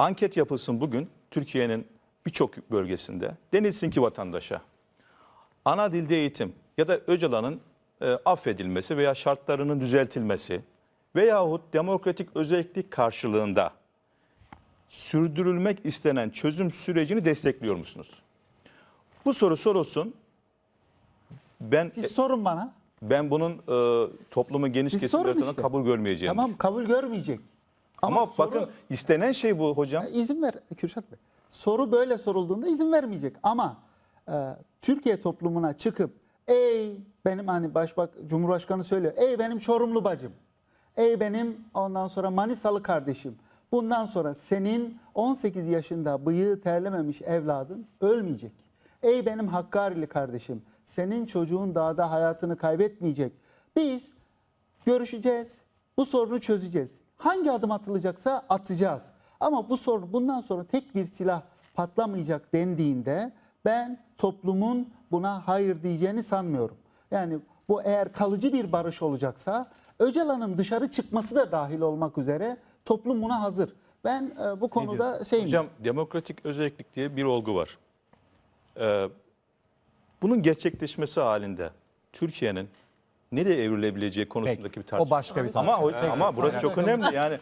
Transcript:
Anket yapılsın bugün Türkiye'nin birçok bölgesinde. Denilsin ki vatandaşa ana dilde eğitim ya da Öcalan'ın e, affedilmesi veya şartlarının düzeltilmesi veyahut demokratik özellik karşılığında sürdürülmek istenen çözüm sürecini destekliyor musunuz? Bu soru sorulsun. Ben Siz sorun bana. ben bunun e, toplumun geniş Siz kesim sorun tarafından işte. kabul görmeyeceğini Tamam kabul görmeyecek. Ama, soru- bakın istenen şey bu hocam. Ya izin ver Kürşat Bey. Soru böyle sorulduğunda izin vermeyecek. Ama e, Türkiye toplumuna çıkıp ey benim hani başbak Cumhurbaşkanı söylüyor. Ey benim Çorumlu bacım. Ey benim ondan sonra Manisalı kardeşim. Bundan sonra senin 18 yaşında bıyığı terlememiş evladın ölmeyecek. Ey benim Hakkarili kardeşim. Senin çocuğun dağda hayatını kaybetmeyecek. Biz görüşeceğiz. Bu sorunu çözeceğiz. Hangi adım atılacaksa atacağız. Ama bu sorun bundan sonra tek bir silah patlamayacak dendiğinde ben toplumun buna hayır diyeceğini sanmıyorum. Yani bu eğer kalıcı bir barış olacaksa Öcalan'ın dışarı çıkması da dahil olmak üzere toplum buna hazır. Ben e, bu konuda şeyim. Hocam demokratik özellik diye bir olgu var. Ee, bunun gerçekleşmesi halinde Türkiye'nin nereye evrilebileceği konusundaki bir tartışma. O başka bir Ama, tartışma. ama burası çok önemli. Yani